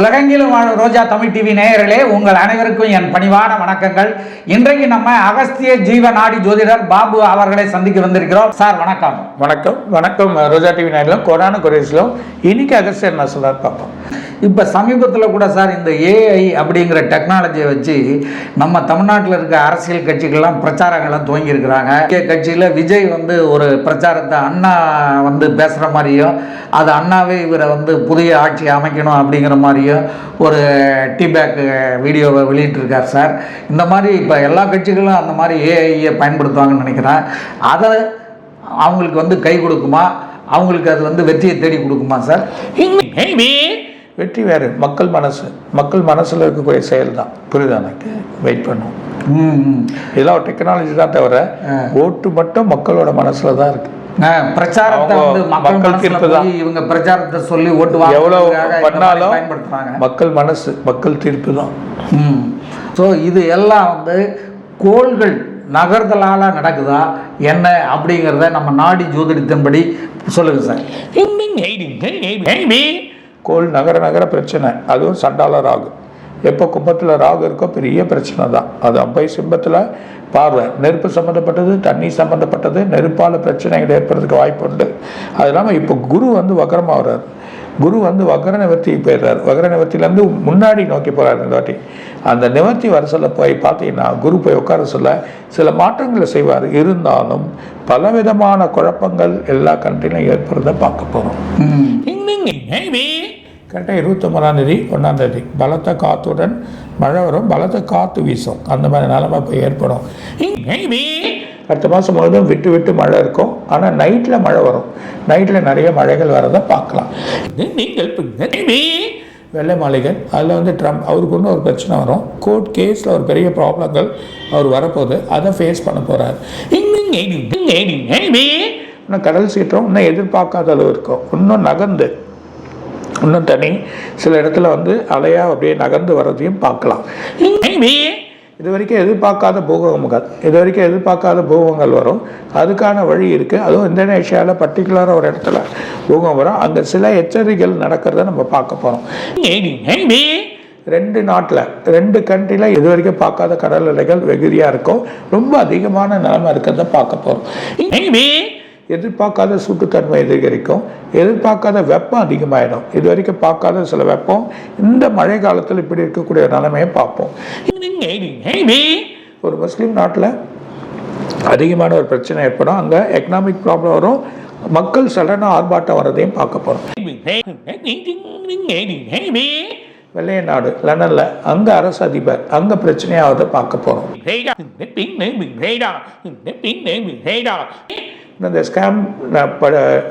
உலகெங்கிலும் வாழும் ரோஜா தமிழ் டிவி நேயர்களே உங்கள் அனைவருக்கும் என் பணிவான வணக்கங்கள். இன்றைக்கு நம்ம அகஸ்திய ஜீவ நாடி ஜோதிடர் பாபு அவர்களை சந்திக்க வந்திருக்கிறோம். சார் வணக்கம். வணக்கம். வணக்கம் ரோஜா டிவி நேரிலும் கொரோனா குரேஸ்லும் இன்னைக்கு அகஸ்டியர் என்ன சொல்றாரு பார்ப்போம். இப்போ சமீபத்தில் கூட சார் இந்த ஏஐ அப்படிங்கிற டெக்னாலஜியை வச்சு நம்ம தமிழ்நாட்டில் இருக்க அரசியல் கட்சிகள்லாம் பிரச்சாரங்களை துவங்கியிருக்கிறாங்க. கட்சியில் விஜய் வந்து ஒரு பிரச்சாரத்தை அண்ணா வந்து பேசுகிற மாதிரியும் அது அண்ணாவே இவரை வந்து புதிய ஆட்சி அமைக்கணும் அப்படிங்கிற மாதிரியும் ஒரு டீபேக் வீடியோவை வெளியிட்டிருக்கார் சார். இந்த மாதிரி இப்போ எல்லா கட்சிகளும் அந்த மாதிரி ஏஐயை பயன்படுத்துவாங்கன்னு நினைக்கிறேன். அதை அவங்களுக்கு வந்து கை கொடுக்குமா? அவங்களுக்கு அது வந்து வெற்றியை தேடி கொடுக்குமா சார்? வெற்றி வேறு. மக்கள் மனசு. மக்கள் மனசுல இருக்கக்கூடிய செயல் தான் புரியுதா எனக்கு? வெயிட் பண்ணும். இதெல்லாம் ஒரு டெக்னாலஜி தான் தவிர ஓட்டு மட்டும் மக்களோட மனசுல தான் இருக்கு. ஆ, பிரச்சாரத்தை வந்து மக்கள் தீர்ப்பு தான். இவங்க பிரச்சாரத்தை சொல்லி ஓட்டு எவ்வளவு பண்ணாலும் பயன்படுத்துறாங்க. மக்கள் மனசு மக்கள் தீர்ப்பு தான். ஸோ இது எல்லாம் வந்து கோள்கள் நகர்தலால் நடக்குதா? என்ன அப்படிங்கிறத நம்ம நாடி ஜோதிடத்தின்படி சொல்லுங்க சார். கோள் நகர நகர பிரச்சனை. அதுவும் சண்டால ராகு எப்போ கும்பத்தில் ராகு இருக்கோ பெரிய பிரச்சனை தான் அது அம்பை சிம்பத்தில் பார்வை. நெருப்பு சம்மந்தப்பட்டது தண்ணி சம்மந்தப்பட்டது நெருப்பால் பிரச்சனைகள் ஏற்படுறதுக்கு வாய்ப்பு உண்டு. அது இல்லாமல் இப்போ குரு வந்து வக்கரமாகிறார் குரு வந்து வக்கர நிவர்த்தி போயிடுறார். வக்கர நிவர்த்தியிலேருந்து முன்னாடி நோக்கி போகிறார் இந்த வாட்டி. அந்த நிவர்த்தி வர சொல்ல போய் பார்த்தீங்கன்னா குரு போய் உட்கார சொல்ல சில மாற்றங்களை செய்வார். இருந்தாலும் பலவிதமான குழப்பங்கள் எல்லா கண்ட்ரிலையும் ஏற்படுறத பார்க்க போகிறோம் கரெக்டாக இருபத்தொம்பதாம் தேதி ஒன்றாம் தேதி. பலத்த காத்துடன் மழை வரும். பலத்த காற்று வீசும். அந்த மாதிரி நிலமை போய் ஏற்படும். அடுத்த மாதம் முழுவதும் விட்டு விட்டு மழை இருக்கும். ஆனால் நைட்டில் மழை வரும். நைட்டில் நிறைய மழைகள் வரதை பார்க்கலாம். நீங்கள் வெள்ளை மாளிகை. அதில் வந்து ட்ரம்ப் அவருக்கு ஒன்றும் ஒரு பிரச்சனை வரும். கோர்ட் கேஸில் ஒரு பெரிய ப்ராப்ளங்கள் அவர் வரப்போகுது. அதை ஃபேஸ் பண்ண போகிறார் இன்னும் கடல் சீற்றம் இன்னும் எதிர்பார்க்காத அளவு இருக்கும். இன்னும் நகர்ந்து இன்னும் தனி சில இடத்துல வந்து அலையாக அப்படியே நகர்ந்து வர்றதையும் பார்க்கலாம். இது வரைக்கும் எதிர்பார்க்காத பூகம்பங்கள் இது வரைக்கும் எதிர்பார்க்காத பூகங்கள் வரும். அதுக்கான வழி இருக்குது அதுவும் இந்தோனேஷியாவில் பர்டிகுலராக ஒரு இடத்துல பூகம் வரும். அங்கே சில எச்சரிக்கைகள் நடக்கிறத நம்ம பார்க்க போகிறோம் ரெண்டு நாட்டில் ரெண்டு கண்ட்ரியில் இது வரைக்கும் பார்க்காத கடல் அலைகள் வெகுதியாக இருக்கும். ரொம்ப அதிகமான நிலைமை இருக்கிறத பார்க்க போகிறோம் எதிர்பார்க்காத சூட்டுத்தன்மை அதிகரிக்கும் எதிர்பார்க்காத வெப்பம் அதிகமாயிடும். இது வரைக்கும் பார்க்காத சில வெப்பம் இந்த மழை காலத்தில் இப்படி இருக்கக்கூடிய நிலைமையை பார்ப்போம். ஒரு முஸ்லீம் நாட்டில் அதிகமான ஒரு பிரச்சனை ஏற்படும். அங்கே எக்கனாமிக் ப்ராப்ளம் வரும். மக்கள் சடனாக ஆர்ப்பாட்டம் வர்றதையும் பார்க்க போகிறோம் வெள்ளைய நாடு லண்டனில் அங்கே அரசு அதிபர் அங்கே பிரச்சனையாவது பார்க்க போகிறோம் இந்த ஸ்கேம்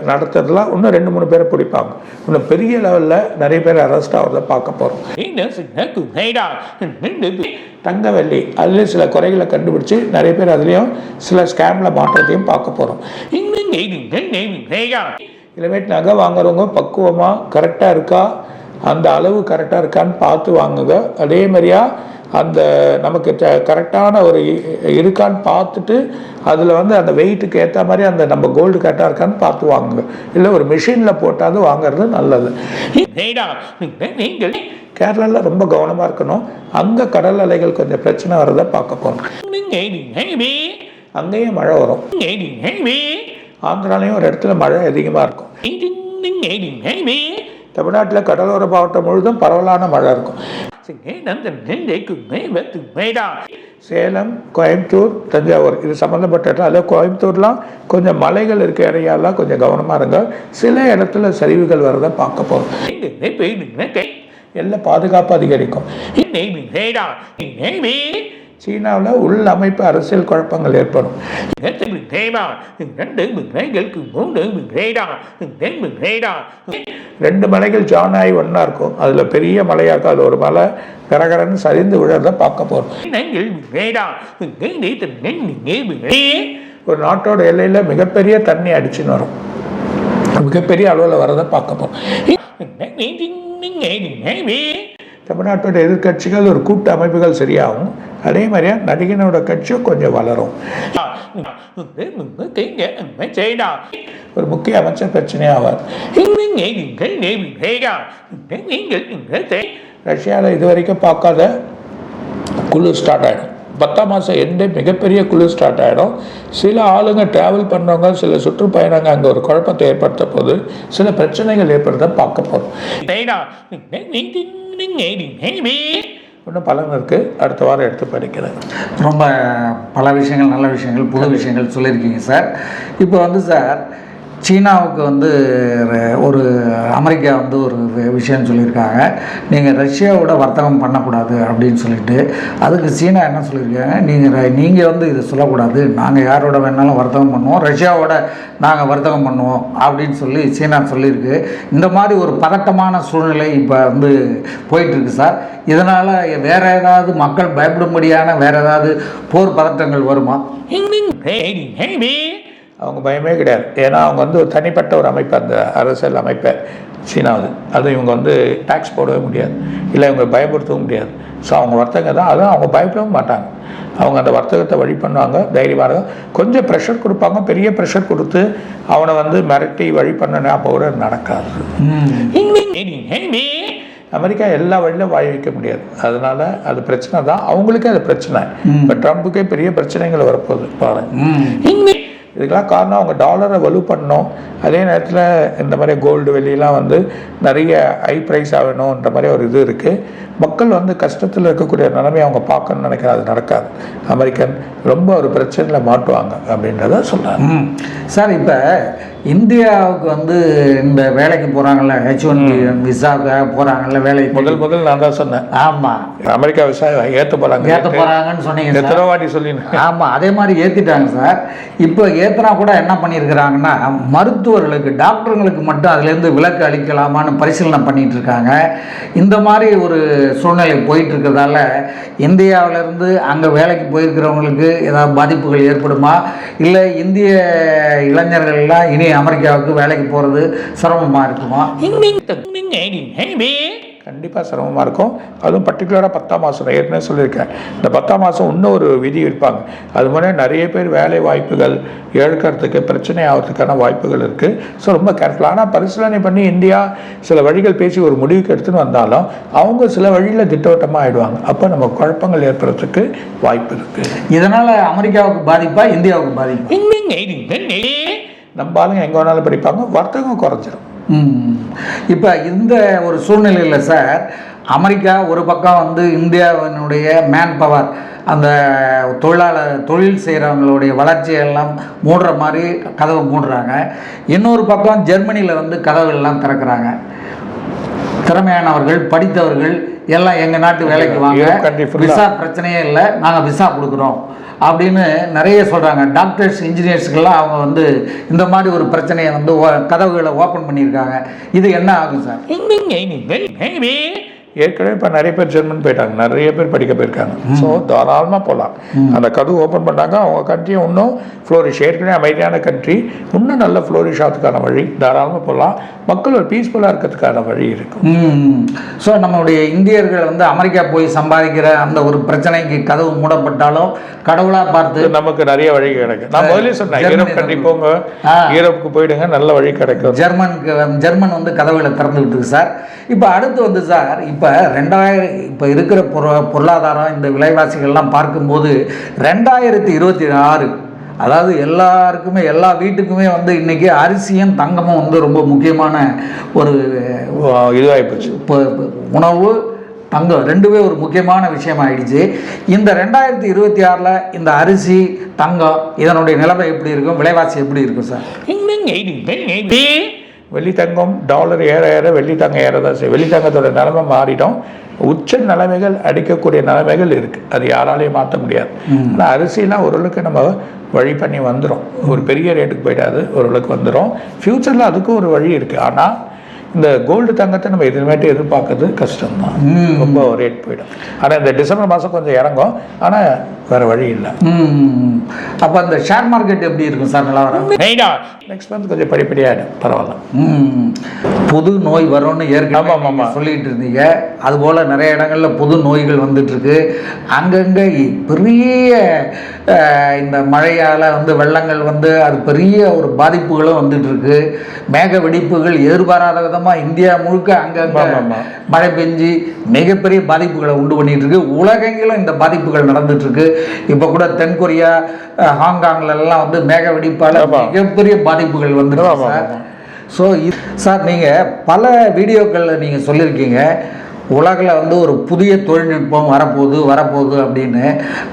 நடத்துறதுலாம் இன்னும் ரெண்டு மூணு பேரை பிடிப்பாங்க. இன்னும் பெரிய லெவலில் நிறைய பேர் அரெஸ்ட் ஆகிறத பார்க்க போகிறோம் தங்க வெள்ளி அதுலேயும் சில குறைகளை கண்டுபிடிச்சு நிறைய பேர் அதுலேயும் சில ஸ்கேமில் மாற்றத்தையும் பார்க்க போகிறோம் இனிமேட்டு நகை வாங்குறவங்க பக்குவமாக கரெக்டாக இருக்கா? அந்த அளவு கரெக்டாக இருக்கான்னு பார்த்து வாங்குங்க. அதே மாதிரியா அந்த நமக்கு கரெக்டான ஒரு இருக்கான்னு பார்த்துட்டு அதில் வந்து அந்த வெயிட்டுக்கு ஏற்ற மாதிரி அந்த நம்ம கோல்டு கரெக்டாக இருக்கான்னு பார்த்து வாங்குங்க. இல்லை ஒரு மிஷினில் போட்டாவது வாங்குறது நல்லது. கேரளாவில் ரொம்ப கவனமாக இருக்கணும். அங்கே கடல் அலைகள் கொஞ்சம் பிரச்சனை வரதை பார்க்க போகிறோம் அங்கேயும் மழை வரும். ஆந்திராலையும் ஒரு இடத்துல மழை அதிகமாக இருக்கும். தமிழ்நாட்டில் கடலோர மாவட்டம் முழுதும் பரவலான மழை இருக்கும். சேலம் கோயம்புத்தூர் தஞ்சாவூர். இது சம்மந்தப்பட்ட இடம் அதில் கோயம்புத்தூர்லாம் கொஞ்சம் மலைகள் இருக்க ஏரியாலாம் கொஞ்சம் கவனமாக இருங்க. சில இடத்துல சரிவுகள் வரதை பார்க்க போகிறோம் எல்லாம் பாதுகாப்பு அதிகரிக்கும். சீனாவில் உள் அமைப்பு அரசியல் குழப்பங்கள் ஏற்படும். ரெண்டு மலைகள் ஜாயின் ஆகி ஒன்றா இருக்கும். அதில் பெரிய மலையாக இருக்கும். அது ஒரு மலை. கரகரன்னு சரிந்து விழுறத பார்க்க போகிறோம் ஒரு நாட்டோட எல்லையில் மிகப்பெரிய தண்ணி அடிச்சுன்னு வரும். மிகப்பெரிய அளவில் வரதை பார்க்க போகிறோம் தமிழ்நாட்டோட எதிர்க்கட்சிகள் ஒரு கூட்டு அமைப்புகள் சரியாகும். அதே மாதிரியா நடிகனோட கட்சியும் கொஞ்சம் வளரும். ஒரு முக்கிய அமைச்சர் பிரச்சனையாவார் ரஷ்யாவில் இது வரைக்கும் பார்க்காத குளிர் ஸ்டார்ட் ஆகிடும் பத்தாம் மாதம் எண்டே மிகப்பெரிய குளிர் ஸ்டார்ட் ஆகிடும் சில ஆளுங்க ட்ராவல் பண்ணுறவங்க சில சுற்றுப்பயணங்க அங்கே ஒரு குழப்பத்தை ஏற்படுத்த போது சில பிரச்சனைகள் ஏற்படுறத பார்க்க போகிறோம் இன்னும் பலன் இருக்குது அடுத்த வாரம் எடுத்து படிக்கிறேன். ரொம்ப பல விஷயங்கள் நல்ல விஷயங்கள் புது விஷயங்கள் சொல்லியிருக்கீங்க சார். இப்போ வந்து சார் சீனாவுக்கு வந்து ஒரு அமெரிக்கா வந்து ஒரு விஷயம் சொல்லியிருக்காங்க. நீங்கள் ரஷ்யாவோட வர்த்தகம் பண்ணக்கூடாது அப்படின்னு சொல்லிட்டு அதுக்கு சீனா என்ன சொல்லியிருக்காங்க? நீங்கள் நீங்கள் வந்து இதை சொல்லக்கூடாது. நாங்கள் யாரோட வேணாலும் வர்த்தகம் பண்ணுவோம். ரஷ்யாவோட நாங்கள் வர்த்தகம் பண்ணுவோம் அப்படின்னு சொல்லி சீனா சொல்லியிருக்கு. இந்த மாதிரி ஒரு பதட்டமான சூழ்நிலை இப்போ வந்து போயிட்டுருக்கு சார். இதனால் வேற ஏதாவது மக்கள் பயப்படும்படியான வேற ஏதாவது போர் பதட்டங்கள் வருமா? அவங்க பயமே கிடையாது. ஏன்னா அவங்க வந்து ஒரு தனிப்பட்ட ஒரு அமைப்பு அந்த அரசியல் அமைப்பை சீனாவது அது இவங்க வந்து டேக்ஸ் போடவே முடியாது. இல்லை இவங்க பயப்படுத்தவும் முடியாது. ஸோ அவங்க வர்த்தகம் தான். அதுவும் அவங்க பயப்படவும் மாட்டாங்க. அவங்க அந்த வர்த்தகத்தை வழி பண்ணுவாங்க தைரியமாக கொஞ்சம் ப்ரெஷர் கொடுப்பாங்க. பெரிய ப்ரெஷர் கொடுத்து அவனை வந்து மிரட்டி வழி பண்ணனா அப்போ கூட நடக்காது. அமெரிக்கா எல்லா வழியிலும் வாய் வைக்க முடியாது. அதனால அது பிரச்சனை தான். அவங்களுக்கே அது பிரச்சனை. இப்போ ட்ரம்ப்புக்கே பெரிய பிரச்சனைகள் வரப்போகுது. பாருங்க. இதுக்கெல்லாம் காரணம் அவங்க டாலரை வலு பண்ணணும். அதே நேரத்தில் இந்த மாதிரி கோல்டு வெள்ளியெல்லாம் வந்து நிறைய ஹை ப்ரைஸ் ஆகணுன்ற மாதிரி ஒரு இது இருக்குது மக்கள் வந்து கஷ்டத்தில் இருக்கக்கூடிய நிலைமையை அவங்க பார்க்கணும்னு நினைக்கிறாங்க. அது நடக்காது. அமெரிக்கன் ரொம்ப ஒரு பிரச்சனையில் மாட்டுவாங்க அப்படின்றத சொல்கிறாங்க சார் இப்போ இந்தியாவுக்கு வந்து இந்த வேலைக்கு போகிறாங்கல்ல ஹெச் ஒன் விசாவுக்காக போகிறாங்கல்ல வேலைக்கு? முதல் முதல் நான் தான் சொன்னேன். ஆமாம் அமெரிக்கா விவசாயம் ஏற்ற போகிறாங்க ஏற்ற போகிறாங்கன்னு சொன்னீங்க எத்தனை வாட்டி சொல்லினேன். ஆமாம் அதே மாதிரி ஏற்றிட்டாங்க சார். இப்போ ஏற்றினா கூட என்ன பண்ணியிருக்கிறாங்கன்னா மருத்துவர்களுக்கு டாக்டருங்களுக்கு மட்டும் அதுலேருந்து விலக்கு அளிக்கலாமான்னு பரிசீலனை பண்ணிட்டு இருக்காங்க. இந்த மாதிரி ஒரு சூழ்நிலை போயிட்டு இருக்கிறதால இந்தியாவிலேருந்து அங்கே வேலைக்கு போயிருக்கிறவங்களுக்கு ஏதாவது பாதிப்புகள் ஏற்படுமா இல்லை இந்திய இளைஞர்கள்லாம் இனி அமெரிக்காவுக்கு வேலைக்கு போகிறது சிரமமாக இருக்குமா கண்டிப்பாக சிரமமாக இருக்கும். அதுவும் பர்டிகுலராக பத்தாம் மாதம் ஏற்கனவே சொல்லியிருக்கேன். இந்த பத்தாம் மாதம் இன்னும் ஒரு விதி இருப்பாங்க. அது மாதிரி நிறைய பேர் வேலை வாய்ப்புகள் இழக்கிறதுக்கு பிரச்சனை ஆகிறதுக்கான வாய்ப்புகள் இருக்குது ஸோ ரொம்ப கேர்ஃபுல் ஆனால் பரிசீலனை பண்ணி இந்தியா சில வழிகள் பேசி ஒரு முடிவுக்கு எடுத்துன்னு வந்தாலும் அவங்க சில வழியில் திட்டவட்டமாக ஆயிடுவாங்க. அப்போ நம்ம குழப்பங்கள் ஏற்படுறதுக்கு வாய்ப்பு இருக்குது இதனால் அமெரிக்காவுக்கு பாதிப்பா இந்தியாவுக்கு பாதிப்பா? நம்ம ஆளுங்க எங்கே வேணாலும் படிப்பாங்க. வர்த்தகம் குறைஞ்சிரும். இப்போ இந்த ஒரு சூழ்நிலையில் சார் அமெரிக்கா ஒரு பக்கம் வந்து இந்தியாவினுடைய மேன் பவர் அந்த தொழிலாளர் தொழில் செய்கிறவங்களுடைய வளர்ச்சியெல்லாம் மூடுற மாதிரி கதவை மூடுறாங்க. இன்னொரு பக்கம் ஜெர்மனியில் வந்து கதவுகள்லாம் திறக்கிறாங்க. திறமையானவர்கள் படித்தவர்கள் எல்லாம் எங்கள் நாட்டு வேலைக்கு வாங்க. விசா பிரச்சனையே இல்லை. நாங்கள் விசா கொடுக்குறோம். அப்படின்னு நிறைய சொல்கிறாங்க டாக்டர்ஸ் இன்ஜினியர்ஸுக்கெல்லாம் அவங்க வந்து இந்த மாதிரி ஒரு பிரச்சனையை வந்து ஓ- கதவுகளை ஓப்பன் பண்ணியிருக்காங்க. இது என்ன ஆகும் சார்? ஏற்கனவே இப்போ நிறைய பேர் ஜெர்மன் போயிட்டாங்க. நிறைய பேர் படிக்க போயிருக்காங்க. ஸோ தாராளமாக போகலாம் அந்த கதவு ஓப்பன் பண்ணாங்க. அவங்க கண்ட்ரியை இன்னும் ஃப்ளோரிஷ் ஏற்கனவே அமைதியான கண்ட்ரி இன்னும் நல்ல ஃப்ளோரிஷ் ஆகிறதுக்கான வழி. தாராளமாக போகலாம் மக்கள் ஒரு பீஸ்ஃபுல்லாக இருக்கிறதுக்கான வழி இருக்கும். ஸோ நம்மளுடைய இந்தியர்கள் வந்து அமெரிக்கா போய் சம்பாதிக்கிற அந்த ஒரு பிரச்சனைக்கு கதவு மூடப்பட்டாலும் கடவுளாக பார்த்து நமக்கு நிறைய வழி கிடைக்கும். நான் முதல்ல சொன்னேன் யூரோப் கண்ட்ரி போங்க. யூரோப்புக்கு போயிடுங்க நல்ல வழி கிடைக்கும். ஜெர்மனுக்கு ஜெர்மன் வந்து கதவுகளை திறந்து விட்டுருக்கு சார். இப்போ அடுத்து வந்து சார் இப்போ ரெண்டாயிரம் இப்போ இருக்கிற பொரு பொருளாதாரம் இந்த விலைவாசிகள்லாம் பார்க்கும்போது ரெண்டாயிரத்தி இருபத்தி ஆறு அதாவது எல்லாருக்குமே எல்லா வீட்டுக்குமே வந்து இன்றைக்கி அரிசியும் தங்கமும் வந்து ரொம்ப முக்கியமான ஒரு இதுவாகி போச்சு. இப்போ உணவு தங்கம் ரெண்டுமே ஒரு முக்கியமான விஷயம் ஆயிடுச்சு இந்த ரெண்டாயிரத்தி இருபத்தி ஆறில் இந்த அரிசி தங்கம் இதனுடைய நிலைமை எப்படி இருக்கும்? விலைவாசி எப்படி இருக்கும் சார்? வெள்ளி தங்கம் டாலர் ஏற ஏற வெள்ளி தங்கம் ஏற தான் செய்யும். வெள்ளி தங்கத்தோட நிலைமை மாறிடும் உச்ச நிலைமைகள் அடிக்கக்கூடிய நிலைமைகள் இருக்கு. அது யாராலையும் மாற்ற முடியாது. ஆனால் அரிசிலாம் ஓரளவுக்கு நம்ம வழி பண்ணி வந்துடும் ஒரு பெரிய ரேட்டுக்கு போயிடாது ஓரளவுக்கு வந்துடும் ஃப்யூச்சரில் அதுக்கும் ஒரு வழி இருக்குது ஆனால் இந்த கோல்டு தங்கத்தை நம்ம எதுவுமேட்டு எதிர்பார்க்கறது கஷ்டம்தான். ரொம்ப ரேட் போயிடும். ஆனால் இந்த டிசம்பர் மாதம் கொஞ்சம் இறங்கும். ஆனால் வேற வழி இல்லை. ம். அப்போ அந்த ஷேர் மார்க்கெட் எப்படி இருக்கும் சார்? நிலவரம் நெக்ஸ்ட் மந்த் கொஞ்சம் படிப்படியாகிடும் பரவாயில்ல. ம். புது நோய் வரும்னு ஏற்கனவே சொல்லிட்டு இருந்தீங்க. அதுபோல் நிறைய இடங்கள்ல புது நோய்கள் வந்துட்டு இருக்கு அங்கங்கே பெரிய இந்த மழையால் வந்து வெள்ளங்கள் வந்து அது பெரிய ஒரு பாதிப்புகளும் வந்துட்டு இருக்கு மேக வெடிப்புகள் எதிர்பாராத விதமாக இந்தியா முழுக்க அங்கங்கே. மழை பெஞ்சு மிகப்பெரிய பாதிப்புகளை உண்டு பண்ணிட்டு இருக்கு உலகெங்கிலும் இந்த பாதிப்புகள் நடந்துட்டு இருக்கு இப்போ கூட தென்கொரியா அஹ், ஹாங்காங்ல எல்லாம் வந்து மேக வெடிப்பால். மிகப்பெரிய பாதிப்புகள் வந்துருக்கு சார். ஸோ சார் நீங்கள் பல வீடியோக்களில் நீங்கள் சொல்லியிருக்கீங்க உலகில் வந்து ஒரு புதிய தொழில்நுட்பம் வரப்போகுது வரப்போகுது அப்படின்னு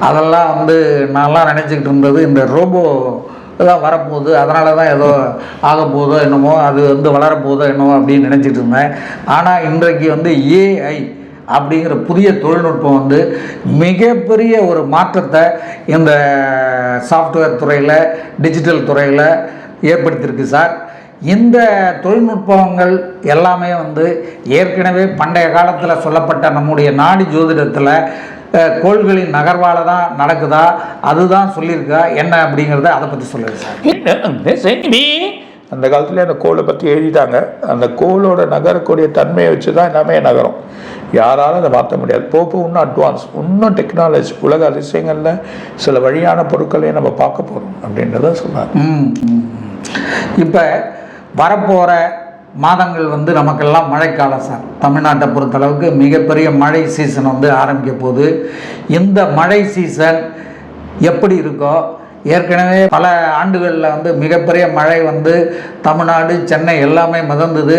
அதெல்லாம் வந்து நான்லாம் நினச்சிக்கிட்டு இருந்தது இந்த ரோபோ தான் வரப்போகுது. அதனால தான் ஏதோ ஆக போதோ என்னமோ அது வந்து வளரப்போதோ என்னமோ அப்படின்னு நினச்சிட்டு இருந்தேன். ஆனால் இன்றைக்கு வந்து ஏஐ அப்படிங்கிற புதிய தொழில்நுட்பம் வந்து மிகப்பெரிய ஒரு மாற்றத்தை இந்த சாஃப்ட்வேர் துறையில் டிஜிட்டல் துறையில் ஏற்படுத்தியிருக்கு சார். இந்த தொழில்நுட்பங்கள் எல்லாமே வந்து ஏற்கனவே பண்டைய காலத்தில் சொல்லப்பட்ட நம்முடைய நாடி ஜோதிடத்தில் கோள்களின் நகர்வால தான் நடக்குதா? அதுதான் சொல்லியிருக்கா. என்ன அப்படிங்கிறத அதை பற்றி சொல்லுங்கள் சார். அந்த காலத்துல அந்த கோலை பற்றி எழுதிட்டாங்க. அந்த கோலோட நகரக்கூடிய தன்மையை வச்சு தான் எல்லாமே நகரும். யாராலும் அதை மாற்ற முடியாது. போக இன்னும் அட்வான்ஸ் இன்னும் டெக்னாலஜி உலக அதிசயங்களில் சில வழியான பொருட்களையும் நம்ம பார்க்க போகிறோம் அப்படின்றத சொன்னார். இப்போ வரப்போகிற மாதங்கள் வந்து நமக்கெல்லாம் மழைக்காலம் சார். தமிழ்நாட்டை பொறுத்தளவுக்கு மிகப்பெரிய மழை சீசன் வந்து ஆரம்பிக்க போகுது. இந்த மழை சீசன் எப்படி இருக்கோ ஏற்கனவே பல ஆண்டுகளில் வந்து மிகப்பெரிய மழை வந்து தமிழ்நாடு சென்னை எல்லாமே மிதந்தது.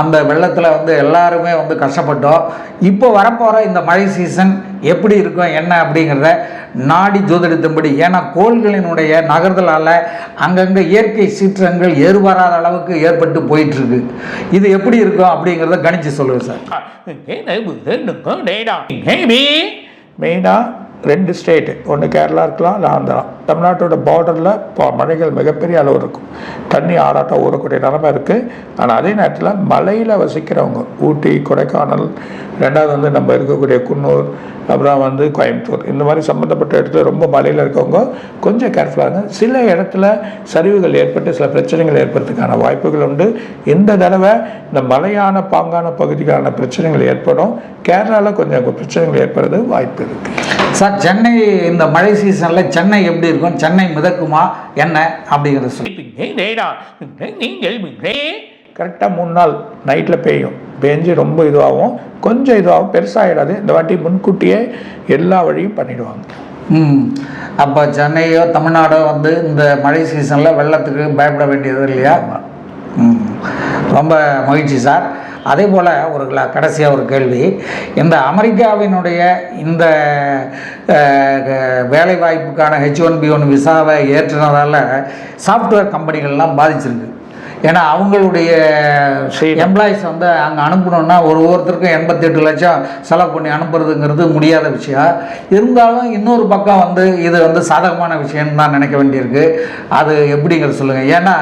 அந்த வெள்ளத்தில் வந்து எல்லாருமே வந்து கஷ்டப்பட்டோம். இப்போ வரப்போகிற இந்த மழை சீசன் எப்படி இருக்கும் என்ன அப்படிங்கிறத நாடி ஜோதிடத்தின்படி ஏன்னா கோள்களினுடைய நகர்தலால் அங்கங்கே இயற்கை சீற்றங்கள் எதிர்பாராத அளவுக்கு ஏற்பட்டு போயிட்டுருக்கு. இது எப்படி இருக்கும் அப்படிங்கிறத கணிச்சு சொல்லுங்கள் சார். மெயினாக ரெண்டு ஸ்டேட்டு. ஒன்று கேரளா இருக்கலாம் இல்லை ஆந்திரா. தமிழ்நாட்டோட பார்டரில் இப்போ மழைகள் மிகப்பெரிய அளவு இருக்கும். தண்ணி ஆறாட்டம் ஊறக்கூடிய நிலமை இருக்குது ஆனால் அதே நேரத்தில் மலையில் வசிக்கிறவங்க ஊட்டி கொடைக்கானல் ரெண்டாவது வந்து நம்ம இருக்கக்கூடிய குன்னூர் அப்புறம் வந்து கோயம்புத்தூர் இந்த மாதிரி சம்மந்தப்பட்ட இடத்துல ரொம்ப மலையில் இருக்கவங்க கொஞ்சம் கேர்ஃபுல்லாக இருங்க சில இடத்துல சரிவுகள் ஏற்பட்டு சில பிரச்சனைகள் ஏற்படுறதுக்கான வாய்ப்புகள் உண்டு. இந்த தடவை இந்த மலையான பாங்கான பகுதிக்கான பிரச்சனைகள் ஏற்படும். கேரளாவில் கொஞ்சம் பிரச்சனைகள் ஏற்படுறது வாய்ப்பு இருக்குது சார் சென்னை இந்த மழை சீசனில் சென்னை எப்படி இருக்கும் சென்னை மிதக்குமா என்ன? அப்படிங்கிறத சொல்லு. கரெக்டாக மூணு நாள் நைட்டில் பெய்யும். பெஞ்சு ரொம்ப இதுவாகும். கொஞ்சம் இதுவாகும் பெருசாகிடாது இந்த வாட்டி முன்கூட்டியே எல்லா வழியும் பண்ணிடுவாங்க. ம். அப்போ சென்னையோ தமிழ்நாடோ வந்து இந்த மழை சீசனில் வெள்ளத்துக்கு பயப்பட வேண்டியது இல்லையா? ம். ரொம்ப மகிழ்ச்சி சார். அதே போல் ஒரு கடைசியாக ஒரு கேள்வி. இந்த அமெரிக்காவினுடைய இந்த க- வேலைவாய்ப்புக்கான ஹெச் ஒன் பி ஒன் விசாவை ஏற்றினதால் சாஃப்ட்வேர் கம்பெனிகள்லாம் பாதிச்சிருக்கு. ஏன்னா அவங்களுடைய. எம்ப்ளாயிஸ் வந்து அங்கே அனுப்பணும்னா ஒரு ஒருத்தருக்கும் எண்பத்தெட்டு லட்சம் செலவு பண்ணி அனுப்புறதுங்கிறது முடியாத விஷயம். இருந்தாலும் இன்னொரு பக்கம் வந்து இது வந்து சாதகமான விஷயம்னு தான் நினைக்க வேண்டியிருக்கு. அது எப்படிங்கிறது சொல்லுங்கள் ஏன்னா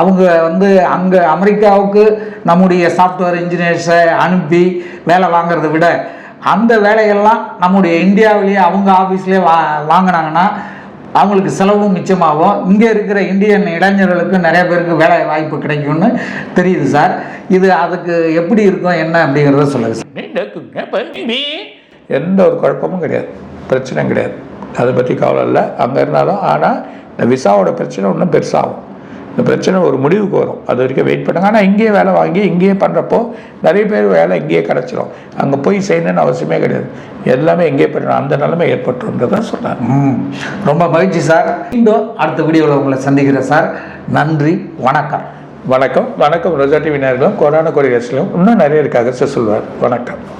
அவங்க வந்து அங்கே அமெரிக்காவுக்கு நம்முடைய சாஃப்ட்வேர் இன்ஜினியர்ஸை அனுப்பி வேலை வாங்குறதை விட அந்த வேலையெல்லாம் நம்முடைய இந்தியாவிலேயே அவங்க ஆஃபீஸ்லேயே வா வாங்கினாங்கன்னா அவங்களுக்கு செலவும் மிச்சமாகும். இங்கே இருக்கிற இந்தியன் இளைஞர்களுக்கு நிறைய பேருக்கு வேலை வாய்ப்பு கிடைக்கும்னு தெரியுது சார். இது அதுக்கு எப்படி இருக்கும் என்ன அப்படிங்கிறத சொல்லுங்க சார். எந்த ஒரு குழப்பமும் கிடையாது. பிரச்சனையும் கிடையாது. அதை பற்றி கவலை இல்லை. அங்கே இருந்தாலும் ஆனால் இந்த விசாவோட பிரச்சனை இன்னும் பெருசாகும். இந்த பிரச்சனை ஒரு முடிவுக்கு வரும். அது வரைக்கும் வெயிட் பண்ணுங்க. ஆனால் இங்கேயே வேலை வாங்கி இங்கேயே பண்ணுறப்போ நிறைய பேர் வேலை இங்கேயே கிடச்சிரும். அங்கே போய் செய்யணும்னு அவசியமே கிடையாது. எல்லாமே இங்கேயே பண்ணணும் அந்த நிலைமை ஏற்பட்டுன்றதான் சொன்னார் ம். ரொம்ப மகிழ்ச்சி சார். மீண்டும் அடுத்த வீடியோவில் உங்களை சந்திக்கிறேன் சார். நன்றி வணக்கம். வணக்கம். வணக்கம். ரோஜா டிவி நேர்களும் கொரோனா கொரியர்ஸ்லையும் இன்னும் நிறைய இருக்காக சார் சொல்வார். வணக்கம்.